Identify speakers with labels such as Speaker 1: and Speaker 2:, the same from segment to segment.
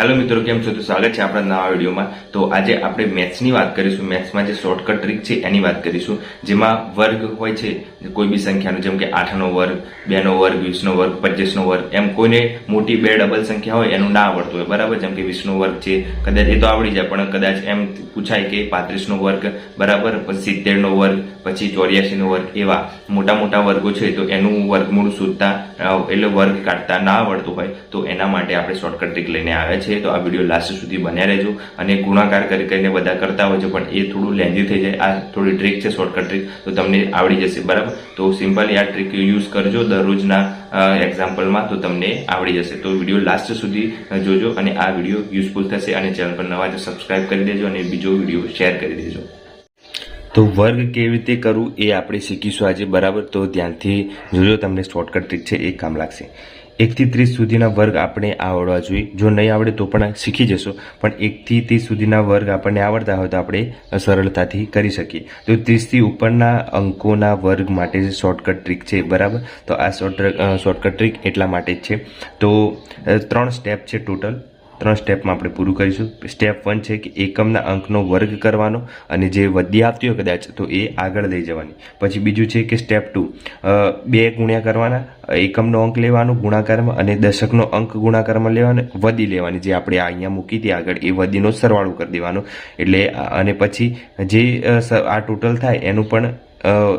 Speaker 1: Hello મિત્રો, કેમ છો? તો સ્વાગત છે આપણા નવા વિડીયોમાં. તો આજે આપણે મેથ્સની વાત કરીશું. મેથ્સમાં જે શોર્ટકટ ટ્રીક છે, એની વાત કરીશું. જેમાં વર્ગ હોય છે, કોઈ બી સંખ્યાનો, જેમ કે આઠનો વર્ગ, બેનો વર્ગ, વીસનો વર્ગ પચીસનો વર્ગ, એમ કોઈને મોટી બે ડબલ સંખ્યા હોય, એનું ના આવડતું હોય. બરાબર? જેમ કે વીસનો વર્ગ છે, કદાચ એ તો આવડી જાય, પણ કદાચ એમ પૂછાય કે પાંત્રીસનો વર્ગ, બરાબર? પછી સિત્તેરનો વર્ગ, પછી ચોર્યાસીનો વર્ગ, એવા મોટા મોટા વર્ગો છે, તો એનું વર્ગમૂળ શોધતા એટલે વર્ગ કાઢતા ના આવડતું હોય, તો એના માટે આપણે શોર્ટકટ ટ્રીક લઈને આવ્યા છે. તો આ વીડિયો લાસ્ટ સુધી બન્યા રહેજો. અને ગુણાકાર કરી કરીને બધા કરતા હોય છે, પણ એ થોડું લેન્ધી થઈ જાય. આ થોડી ટ્રીક છે શોર્ટકટ ટ્રીક તો તમને આવડી જશે, બરાબર? તો સિમ્પલી આ ટ્રીક યુઝ કરજો દરરોજના એક્ઝામ્પલમાં તો તમને આવડી જશે. તો વીડિયો લાસ્ટ સુધી જોજો અને આ વીડિયો યુઝફુલ થશે અને ચેનલ પર નવા તો સબસ્ક્રાઇબ કરી દેજો અને બીજો વીડિયો શેર કરી દેજો. તો વર્ગ કેવી રીતે કરવું એ આપણે શીખીશું આજે, બરાબર? તો ધ્યાનથી જોજો, તમને શોર્ટકટ ટ્રીક છે, એ કામ લાગશે. એકથી ત્રીસ સુધીના વર્ગ આપણે આવડવા જોઈએ. જો નહીં આવડે તો પણ શીખી જશો. પણ એકથી ત્રીસ સુધીના વર્ગ આપણને આવડતા હોય તો આપણે સરળતાથી કરી શકીએ. તો ત્રીસથી ઉપરના અંકોના વર્ગ માટે જે શોર્ટકટ ટ્રીક છે, બરાબર? તો આ શોર્ટ શોર્ટકટ ટ્રીક એટલા માટે જ છે. તો ત્રણ સ્ટેપ છે ટોટલ ત્રણ સ્ટેપમાં આપણે પૂરું કરીશું. સ્ટેપ વન છે કે એકમના અંકનો વર્ગ કરવાનો અને જે વધી આવતી હોય કદાચ તો એ આગળ લઈ જવાની. પછી બીજું છે કે સ્ટેપ ટુ. બે ગુણ્યા કરવાના, એકમનો અંક લેવાનો ગુણાકારમાં અને દશકનો અંક ગુણાકારમાં લેવાનો વધી લેવાની, જે આપણે અહીંયા મૂકી હતી આગળ, એ વધીનો સરવાળો કરી દેવાનો. એટલે, અને પછી જે આ ટોટલ થાય એનું પણ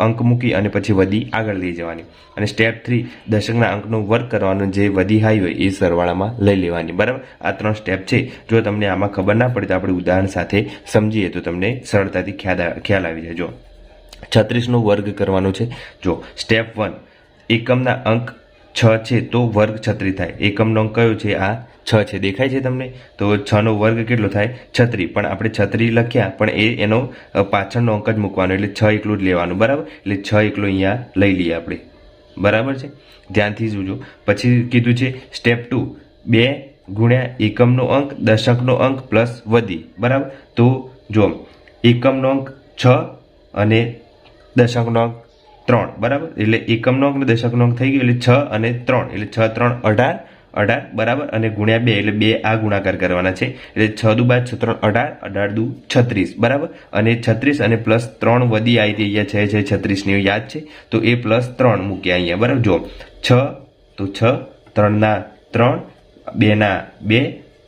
Speaker 1: અંક મૂકી અને પછી વધી આગળ લઈ જવાની. અને સ્ટેપ થ્રી દશકના અંકનો વર્ક કરવાનો જે વધી હાઈ હોય એ સરવાળામાં લઈ લેવાની. બરાબર? આ ત્રણ સ્ટેપ છે. જો તમને આમાં ખબર ના પડે તો આપણે ઉદાહરણ સાથે સમજીએ તો તમને સરળતાથી ખ્યાલ ખ્યાલ આવી જાય. જો, છત્રીસનો વર્ગ કરવાનો છે. જો સ્ટેપ વન એકમના અંક છ છે તો વર્ગ છત્રી થાય. એકમનો અંક કયો છે? આ છ છે, દેખાય છે તમને? તો છનો વર્ગ કેટલો થાય? છત્રી. પણ આપણે છત્રી લખ્યા, પણ એ, એનો પાછળનો અંક જ મૂકવાનો, એટલે છ એકલું જ લેવાનું, બરાબર? એટલે છ એકલો અહીંયા લઈ લઈએ આપણે. બરાબર છે? ધ્યાનથી જોજો. પછી કીધું છે સ્ટેપ ટુ બે ગુણ્યા એકમનો અંક, દશકનો અંક પ્લસ વધી. બરાબર? તો જો એકમનો અંક છ અને દશકનો અંક ત્રણ. બરાબર? એટલે એકમનો અંક અને દશકનો અંક થઈ ગયો, એટલે છ અને ત્રણ. એટલે છ, ત્રણ, અઢાર અઢાર, બરાબર? અને ગુણ્યા બે એટલે બે આ ગુણાકાર કરવાના છે. એટલે છ દુ બાદ છ ત્રણ, અઢાર અઢાર દુ છત્રીસ, બરાબર? અને છત્રીસ અને પ્લસ ત્રણ વધી આવી હતી અહીંયા છે છે છત્રીસની યાદ છે, તો એ પ્લસ ત્રણ મૂક્યા અહીંયા, બરાબર? જો છ, તો છ ત્રણના ત્રણ બેના બે,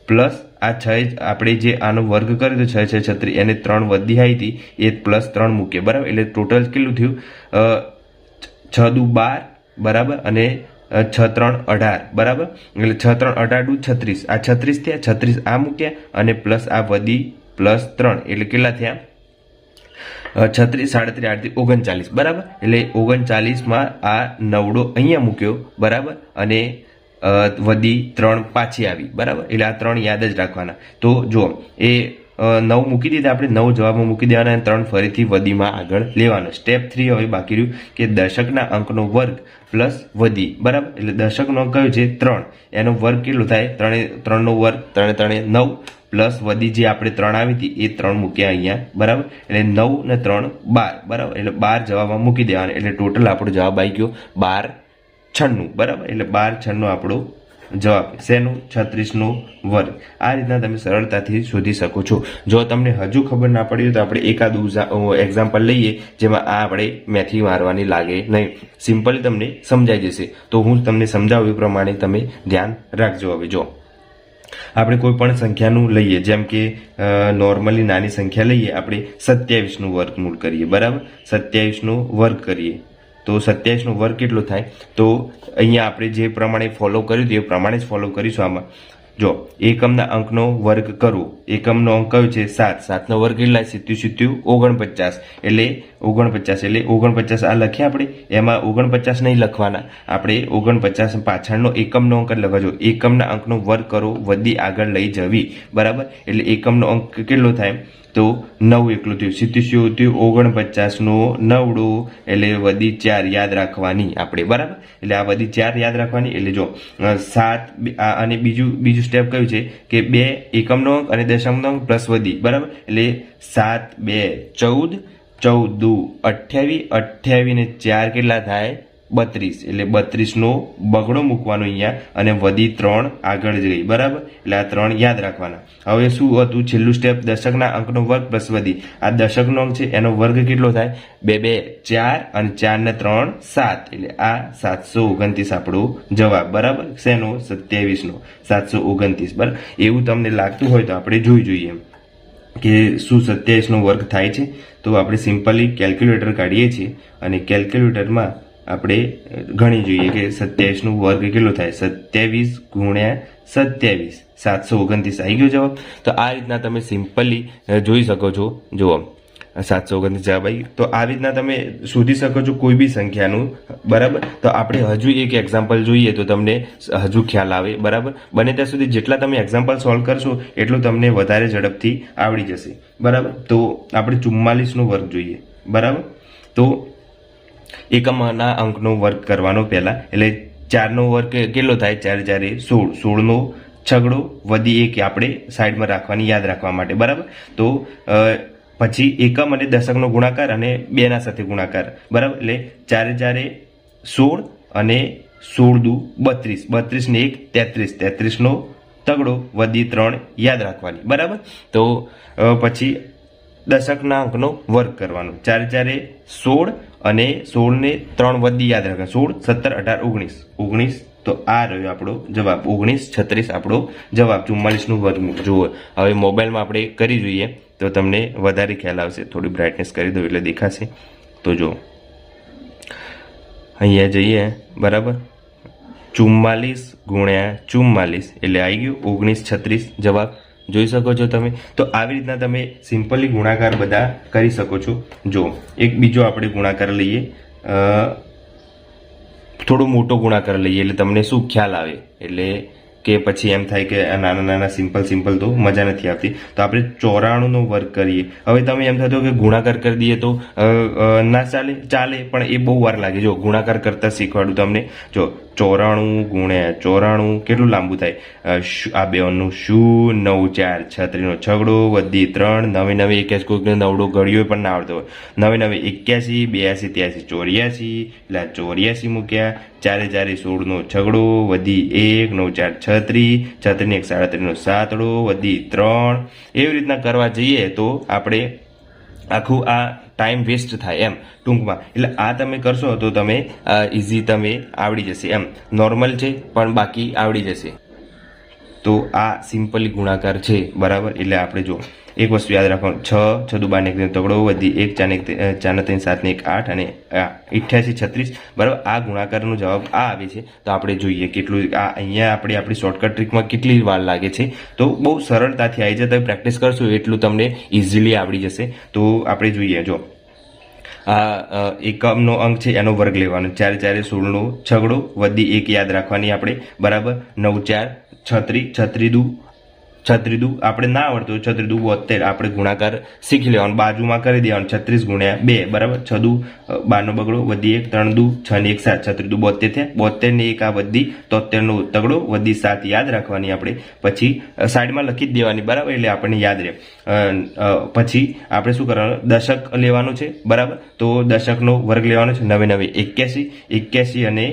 Speaker 1: પ્લસ આ છ આપણે જે આનો વર્ગ કર્યો હતો છ છ, છત્રીસ, એને ત્રણ વધી આવી હતી, એ પ્લસ ત્રણ મૂકીએ બરાબર? એટલે ટોટલ કેટલું થયું? છ દુ બાર, બરાબર? અને છ, ત્રણ, અઢાર. બરાબર? એટલે છ, ત્રણ, અઢાર દુ છત્રીસ. આ છત્રીસ થયા. છત્રીસ આ મૂક્યા અને પ્લસ આ વધી પ્લસ ત્રણ. એટલે કેટલા થયા? છત્રીસ, સાડત્રીસ આઠથી ઓગણચાલીસ. બરાબર? એટલે ઓગણચાલીસમાં આ નવડો અહીંયા મૂક્યો. બરાબર? અને વધી ત્રણ પાછી આવી. બરાબર? એટલે આ ત્રણ યાદ જ રાખવાના. તો જો એ નવ મૂકી દીધા, આપણે નવ જવાબમાં મૂકી દેવાના અને ત્રણ ફરીથી વધીમાં આગળ લેવાનો. સ્ટેપ થ્રી હવે બાકી રહ્યું કે દશકના અંકનો વર્ગ પ્લસ વધી. બરાબર? એટલે દશકનો અંક કયો છે? ત્રણ. એનો વર્ગ કેટલો થાય? ત્રણે, ત્રણનો વર્ગ ત્રણે ત્રણે, નવ પ્લસ વધી જે આપણે ત્રણ આવી હતી, એ ત્રણ મૂક્યા અહીંયા. બરાબર? એટલે નવ ને ત્રણ, બાર. બરાબર? એટલે બાર જવાબમાં મૂકી દેવાના. એટલે ટોટલ આપણો જવાબ આવી ગયો બાર છન્નું. બરાબર? એટલે બાર છન્નું આપણો જવાબ શેનું? છત્રીસનો વર્ગ. આ રીતના તમે સરળતાથી શોધી શકો છો. જો તમને હજુ ખબર ના પડી તો આપણે એકાદ એક્ઝામ્પલ લઈએ, જેમાં આ આપણે મેથી મારવાની લાગે નહીં. સિમ્પલી તમને સમજાઈ જશે. તો હું તમને સમજાવું એ પ્રમાણે તમે ધ્યાન રાખજો હવે, જો. આપણે કોઈ પણ સંખ્યાનું લઈએ, જેમ કે નોર્મલી નાની સંખ્યા લઈએ, આપણે સત્યાવીસનું વર્ગમૂળ કરીએ, બરાબર? સત્યાવીસનો વર્ગ કરીએ. તો સત્યાવીસનો વર્ગ કેટલો થાય? તો અહીંયા આપણે જે પ્રમાણે ફોલો કર્યું એ પ્રમાણે જ ફોલો કરીશું આમાં. જો, એકમના અંકનો વર્ગ કરવો એકમનો અંક કયો છે? સાત. સાતનો વર્ગ કેટલા સિત્યુ સિત્યુ ઓગણપચાસ. એટલે ઓગણપચાસ એટલે ઓગણપચાસ આ લખ્યા આપણે? એમાં ઓગણપચાસ નહીં લખવાના. આપણે ઓગણપચાસ પાછળનો એકમનો અંક લખવા જો એકમના અંકનો વર્ગ કરો, વધી આગળ લઈ જવી. બરાબર? એટલે એકમનો અંક કેટલો થાય? તો નવ એકલું થયું. શું થયું? ઓગણપચાસનો નવડું. એટલે વધી ચાર યાદ રાખવાની આપણે, બરાબર? એટલે આ બધી ચાર યાદ રાખવાની. એટલે જો સાત અને બીજું બીજું સ્ટેપ કયું છે? કે બે એકમનો અંક અને દશમનો અંક પ્લસ વધી, બરાબર? એટલે સાત બે ચૌદ ચૌદ દુ અઠ્યાવીસ અઠ્યાવીસ ને ચાર કેટલા થાય? બત્રીસ. એટલે બત્રીસનો બગડો મૂકવાનો અહીંયા અને વધી ત્રણ આગળ જઈ. બરાબર? એટલે આ ત્રણ યાદ રાખવાના. હવે શું હતું? છેલ્લું સ્ટેપ દશકના અંકનો વર્ગ પ્લસ વધી. આ દશકનો અંક છે, એનો વર્ગ કેટલો થાય? બે બે, ચાર અને ચાર ને ત્રણ, સાત. એટલે આ સાતસો ઓગણત્રીસ આપણો જવાબ. બરાબર? શેનો? સત્યાવીસનો. સાતસો ઓગણત્રીસ. બરાબર? એવું તમને લાગતું હોય તો આપણે જોઈ જોઈએ કે શું સત્યાવીસનો વર્ગ થાય છે? તો આપણે સિમ્પલી કેલ્ક્યુલેટર કાઢીએ છીએ અને કેલ્ક્યુલેટરમાં આપણે ગણી જોઈએ કે સત્યાવીસનું વર્ગ કેટલો થાય? સત્યાવીસ ગુણ્યા સત્યાવીસ. સાતસો ઓગણત્રીસ. આવી ગયો જવાબ? તો આ રીતના તમે સિમ્પલી જોઈ શકો છો. જુઓ. સાતસો ઓગણત્રીસ જવાબ આવી તો આ રીતના તમે શોધી શકો છો કોઈ બી સંખ્યાનું. બરાબર? તો આપણે હજુ એક એક્ઝામ્પલ જોઈએ તો તમને હજુ ખ્યાલ આવે. બરાબર? બને ત્યાં સુધી જેટલા તમે એક્ઝામ્પલ સોલ્વ કરશો, એટલું તમને વધારે ઝડપથી આવડી જશે. બરાબર? તો આપણે ચુમ્માલીસનો વર્ગ જોઈએ. બરાબર? તો એકમના અંકનો વર્ગ કરવાનો પહેલાં. એટલે ચારનો વર્ગ કેટલો થાય? ચાર, ચારે સોળ. સોળનો છગડો વધી એક આપણે સાઈડમાં રાખવાની, યાદ રાખવા માટે. બરાબર? તો પછી એકમ અને દશકનો ગુણાકાર અને બેના સાથે ગુણાકાર. બરાબર? એટલે ચારે ચારે સોળ અને સોળ દુ બત્રીસ. બત્રીસને એક, તેત્રીસ. તેત્રીસનો તગડો વધી ત્રણ, યાદ રાખવાની. બરાબર? તો પછી દશકના અંકનો વર્ગ કરવાનો. ચારે ચારે સોળ અને સોળને ત્રણ વધી યાદ રાખવા સોળ, સત્તર, અઢાર, ઓગણીસ. ઓગણીસ તો આ રહ્યો આપણો જવાબ. ઓગણીસ, છત્રીસ આપણો જવાબ. ચુમ્માલીસનું વર્ગમૂળ જુઓ. હવે મોબાઈલમાં આપણે કરી જોઈએ તો તમને વધારે ખ્યાલ આવશે. થોડી બ્રાઇટનેસ કરી દઉં એટલે દેખાશે. તો જો અહીંયા જઈએ. બરાબર? ચુમ્માલીસ ગુણ્યા ચુમ્માલીસ. એટલે આવી ગયું. ઓગણીસ, છત્રીસ જવાબ. જોઈ શકો છો તમે. તો આવી રીતના તમે સિમ્પલી ગુણાકાર બધા કરી શકો છો. જો, એક બીજો આપણે ગુણાકાર લઈએ. થોડો મોટો ગુણાકાર લઈએ એટલે તમને શું ખ્યાલ આવે? એટલે કે પછી એમ થાય કે નાના નાના સિમ્પલ સિમ્પલ તો મજા નથી આવતી. તો આપણે ચોરાણુંનો વર્ગ કરીએ. હવે તમે એમ થતો કે ગુણાકાર કરી દઈએ તો ના ચાલે ચાલે, પણ એ બહુ વાર લાગે. જો ગુણાકાર કરતા શીખવાડું તમને. જો ચોરાણું ગુણ્યા ચોરાણું કેટલું લાંબુ થાય? આ બે બેનું શું? નવ, ચાર, છત્રીનો છગડો, વધી ત્રણ, નવે નવે, એક્યાસી. કોઈકને નવડો ઘડિયો પણ ના આવડતો હોય. નવે નવે, એક્યાસી, બ્યાસી, ત્યાસી, ચોર્યાસી. એટલે ચોર્યાસી મૂક્યા. ચારે ચારે, સોળનો છગડો વધી એક, નવ, ચાર છત્રી, છત્રીને એક સાડત્રીનો સાતડો, વધી ત્રણ. એવી રીતના કરવા જઈએ તો આપણે આખું આ ટાઈમ વેસ્ટ થાય એમ ટૂંકમાં. એટલે આ તમે કરશો તો તમે ઇઝી તમે આવડી જશે એમ. નોર્મલ છે, પણ બાકી આવડી જશે. તો આ સિમ્પલી ગુણાકાર છે બરાબર? એટલે આપણે જો એક વસ્તુ યાદ રાખવાનું છ છ દુ બાર ને એક તગડો વધી એક ચાર ને તે- અ, ચાર ને ત્રણ સાત ને એક આઠ અને અઠ્યાસી છત્રીસ બરાબર? આ ગુણાકારનો જવાબ આ આવે છે. તો આપણે જોઈએ કેટલું આ અહીંયા આપણે આપણી શોર્ટકટ ટ્રીકમાં કેટલી વાર લાગે છે. તો બહુ સરળતાથી આવી જાય તમે પ્રેક્ટિસ કરશો એટલું તમને ઇઝીલી આવડી જશે. તો આપણે જોઈએ જો. આ એકમનો અંક છે એનો વર્ગ લેવાનો. ચારે ચારે સોળનો છગડો વધી એક યાદ રાખવાની આપણે બરાબર? નવ ચાર છત્રી, છત્રીદું છત્રીદું. આપણે ના આવડતું હોય છત્રી બોતેર આપણે ગુણાકાર શીખી લેવાનું. બાજુમાં કરી દેવાનું. છત્રીસ ગુણ્યા બે. બરાબર? છદુ બારનો બગડો, વધી એક. ત્રણ દુ છ ને એક સાત. છત્રીદું બોતેર થયા. બોતેર ને એક આ વધી. તોતેરનો તગડો, વધી સાત. યાદ રાખવાની આપણે. પછી સાઈડમાં લખી જ દેવાની. બરાબર? એટલે આપણને યાદ રહે. પછી આપણે શું કરવાનું? દશક લેવાનું છે. બરાબર? તો દશકનો વર્ગ લેવાનો છે નવે નવે એક્યાસી. એક્યાસી અને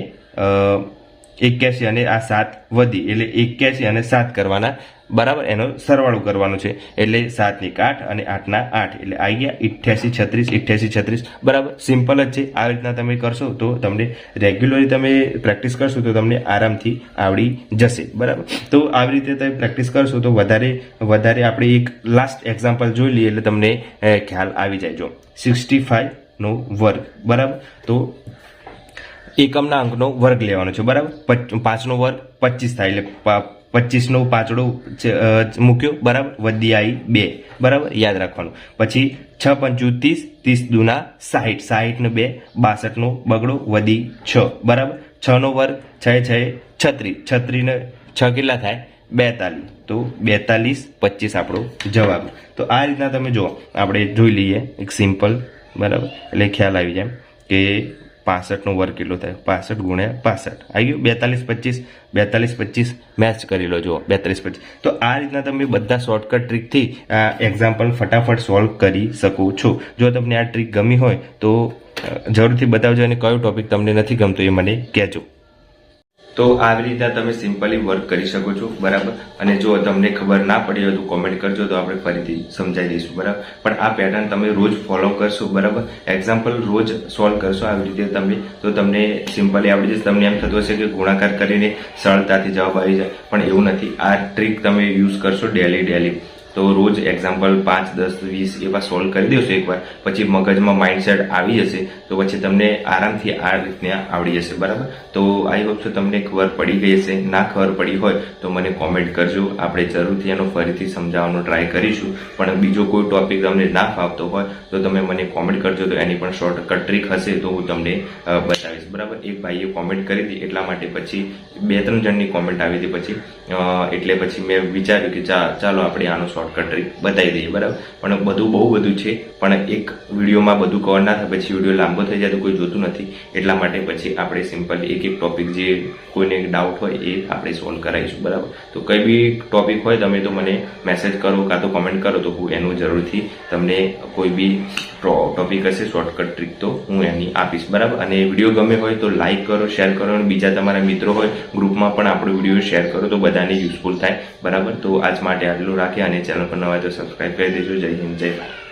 Speaker 1: એક્યાસી અને આ સાત વધી, એટલે એક્યાસી અને સાત કરવાના, બરાબર? એનો સરવાળો કરવાનો છે. એટલે સાત એક આઠ અને આઠના આઠ. એટલે આવી ગયા ઇઠ્યાસી છત્રીસ ઇઠ્યાસી છત્રીસ. બરાબર? સિમ્પલ જ છે. આ રીતના તમે કરશો તો તમને રેગ્યુલરલી તમે પ્રેક્ટિસ કરશો તો તમને આરામથી આવડી જશે. બરાબર? તો આવી રીતે તમે પ્રેક્ટિસ કરશો તો વધારે વધારે આપણે એક લાસ્ટ એક્ઝામ્પલ જોઈ લઈએ એટલે તમને ખ્યાલ આવી જાય જો. સિક્સટી નો વર્ગ. બરાબર? તો એકમના અંકનો વર્ગ લેવાનો છે, બરાબર? પચ- પાંચનો વર્ગ પચીસ થાય, એટલે પચીસનો પાંચડો મૂક્યો, બરાબર? વધી આવી બે, બરાબર? યાદ રાખવાનું. પછી છ પંચુ ત્રીસ ત્રીસ દુના સાહીઠ સાહીઠ ને બે, બાસઠનો બગડો વધી છ, બરાબર? છ નો વર્ગ છ છ, છત્રીસ. છત્રીને છ કેટલા થાય? બેતાલીસ. તો બેતાલીસ, પચીસ આપણો જવાબ. તો આ રીતના તમે જો આપણે જોઈ લઈએ એક સિમ્પલ, બરાબર? એટલે ખ્યાલ આવી જાય કે પાસઠનો વર્ગ કેટલો થાય? પાસઠ ગુણ્યા પાસઠ. આવી ગયું? બેતાલીસ પચીસ. બેતાલીસ પચીસ મેચ કરી લો, જુઓ. બેતાલીસ પચીસ. તો આ રીતના તમે બધા શોર્ટકટ ટ્રીકથી આ એક્ઝામ્પલ ફટાફટ સોલ્વ કરી શકો છો. જો તમને આ ટ્રીક ગમી હોય, તો જરૂરથી બતાવજો અને કયો ટોપિક તમને નથી ગમતો એ મને કહેજો. તો આવી રીતે તમે સિમ્પલી વર્ક કરી શકો છો, બરાબર? અને જો તમને ખબર ના પડી હોય તો કોમેન્ટ કરજો, તો આપણે ફરીથી સમજાવી દઈશું, બરાબર? પણ આ પેટર્ન તમે રોજ ફોલો કરશો, બરાબર? એક્ઝામ્પલ રોજ સોલ્વ કરશો આવી રીતે તમે, તો તમને સિમ્પલી આવડી જશે તમને એમ થતું હશે કે ગુણાકાર કરીને સરળતાથી જવાબ આવી જાય. પણ એવું નથી. આ ટ્રીક તમે યુઝ કરશો ડેલી ડેલી તો રોજ એક્ઝામ્પલ પાંચ, દસ, વીસ એવા સોલ્વ કરી દેશો એકવાર. પછી મગજમાં માઇન્ડસેટ આવી જશે, તો પછી તમને આરામથી આ રીતના આવડી જશે, બરાબર? તો આઈ હોપ છો તમને ખબર પડી ગઈ હશે. ના ખબર પડી હોય, તો મને કોમેન્ટ કરજો. આપણે જરૂરથી એનો ફરીથી સમજાવવાનો ટ્રાય કરીશું. પણ બીજો કોઈ ટોપિક તમને ના ફાવતો હોય, તો તમે મને કોમેન્ટ કરજો. તો એની પણ શોર્ટકટ ટ્રીક હશે, તો હું તમને બતાવીશ. બરાબર? એક ભાઈએ કોમેન્ટ કરી હતી એટલા માટે પછી બે, ત્રણ જણની કોમેન્ટ આવી હતી પછી. એટલે પછી મેં વિચાર્યું કે ચાલો આપણે આનો શોર્ટકટ ટ્રીક બતાવી દઈએ, બરાબર? પણ બધું બહુ બધું છે, પણ એક વિડીયોમાં બધું કવર ના થાય, પછી વીડિયો લાંબો થઈ જાય તો કોઈ જોતું નથી. એટલા માટે પછી આપણે સિમ્પલ એક એક ટોપિક જે કોઈને ડાઉટ હોય એ આપણે સોલ્વ કરાવીશું, બરાબર? તો કંઈ બી ટોપિક હોય, તમે તો મને મેસેજ કરો કાં તો કોમેન્ટ કરો તો હું એનું જરૂરથી તમને કોઈ બી ટોપિક હશે શોર્ટકટ ટ્રીક તો હું એની આપીશ, બરાબર? અને વીડિયો ગમે હોય તો લાઈક કરો શેર કરો, અને બીજા તમારા મિત્રો હોય ગ્રુપમાં પણ આપણો વીડિયો શેર કરો તો બધાને યુઝફુલ થાય, બરાબર? તો આજ માટે આટલું રાખીએ અને ચેનલ પર નવા જો સબસ્ક્રાઈબ કરી દેજો. જય હિન્દ જય ભારત.